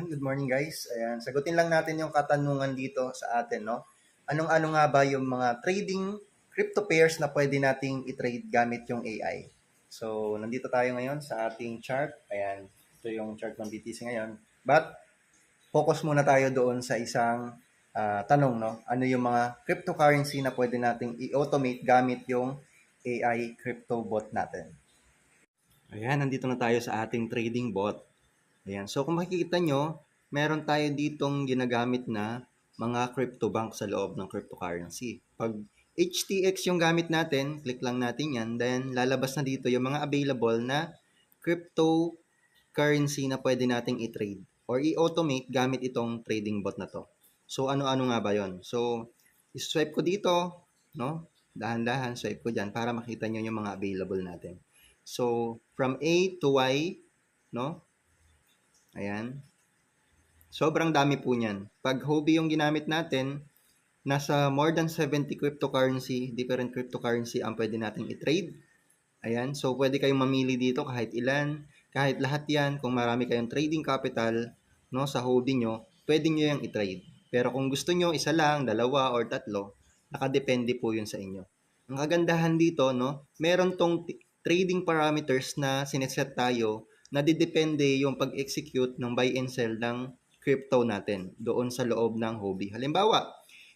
Ayan, good morning guys. Ayan, sagutin lang natin yung katanungan dito sa atin, no? Anong-ano nga ba yung mga trading crypto pairs na pwede nating i-trade gamit yung AI? So, nandito tayo ngayon sa ating chart. Ayan, ito yung chart ng BTC ngayon. But, focus muna tayo doon sa isang ah, tanong, no? Ano yung mga cryptocurrency na pwede nating i-automate gamit yung AI crypto bot natin? Ayan, nandito na tayo sa ating trading bot. Ayan. So kung makikita nyo, meron tayo ditong ginagamit na mga crypto bank sa loob ng cryptocurrency. Pag HTX yung gamit natin, click lang natin yan, then lalabas na dito yung mga available na cryptocurrency na pwede nating i-trade or i-automate gamit itong trading bot na to. So ano-ano nga ba yon? So swipe ko dito, no? Dahan-dahan swipe ko dyan para makita nyo yung mga available natin. So from A to Y, no? Ayan. Sobrang dami po niyan. Pag hobby yung ginamit natin, nasa more than 70 cryptocurrency, different cryptocurrency ang pwede nating i-trade. Ayan. So, pwede kayong mamili dito kahit ilan, kahit lahat yan. Kung marami kayong trading capital, no, sa hobby nyo, pwede nyo yung i-trade. Pero kung gusto nyo isa lang, dalawa, or tatlo, nakadepende po yun sa inyo. Ang kagandahan dito, no, meron tong trading parameters na sineset tayo na didepende yung pag-execute ng buy and sell ng crypto natin doon sa loob ng hobby. Halimbawa,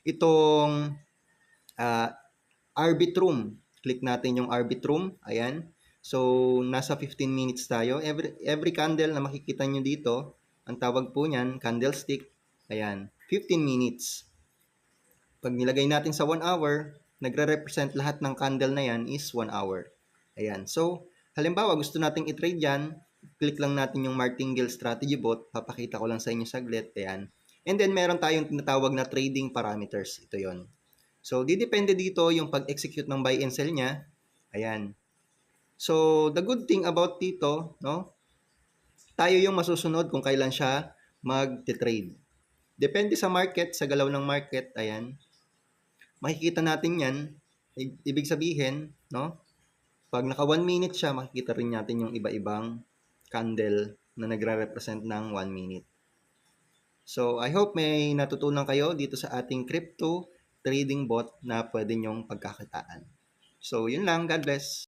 itong uh, Arbitrum. Click natin yung Arbitrum. Ayan. So, nasa 15 minutes tayo. Every, every candle na makikita nyo dito, ang tawag po niyan, candlestick. Ayan. 15 minutes. Pag nilagay natin sa 1 hour, nagre-represent lahat ng candle na yan is 1 hour. Ayan. So, halimbawa, gusto nating i-trade yan, click lang natin yung Martingale Strategy Bot. Papakita ko lang sa inyo saglit. Ayan. And then, meron tayong tinatawag na trading parameters. Ito yon. So, didepende dito yung pag-execute ng buy and sell niya. Ayan. So, the good thing about dito, no? Tayo yung masusunod kung kailan siya mag-trade. Depende sa market, sa galaw ng market. Ayan. Makikita natin yan. Ibig sabihin, no? Pag naka 1 minute siya, makikita rin natin yung iba-ibang candle na nagre-represent ng 1 minute. So, I hope may natutunan kayo dito sa ating crypto trading bot na pwede nyong pagkakitaan. So, yun lang. God bless.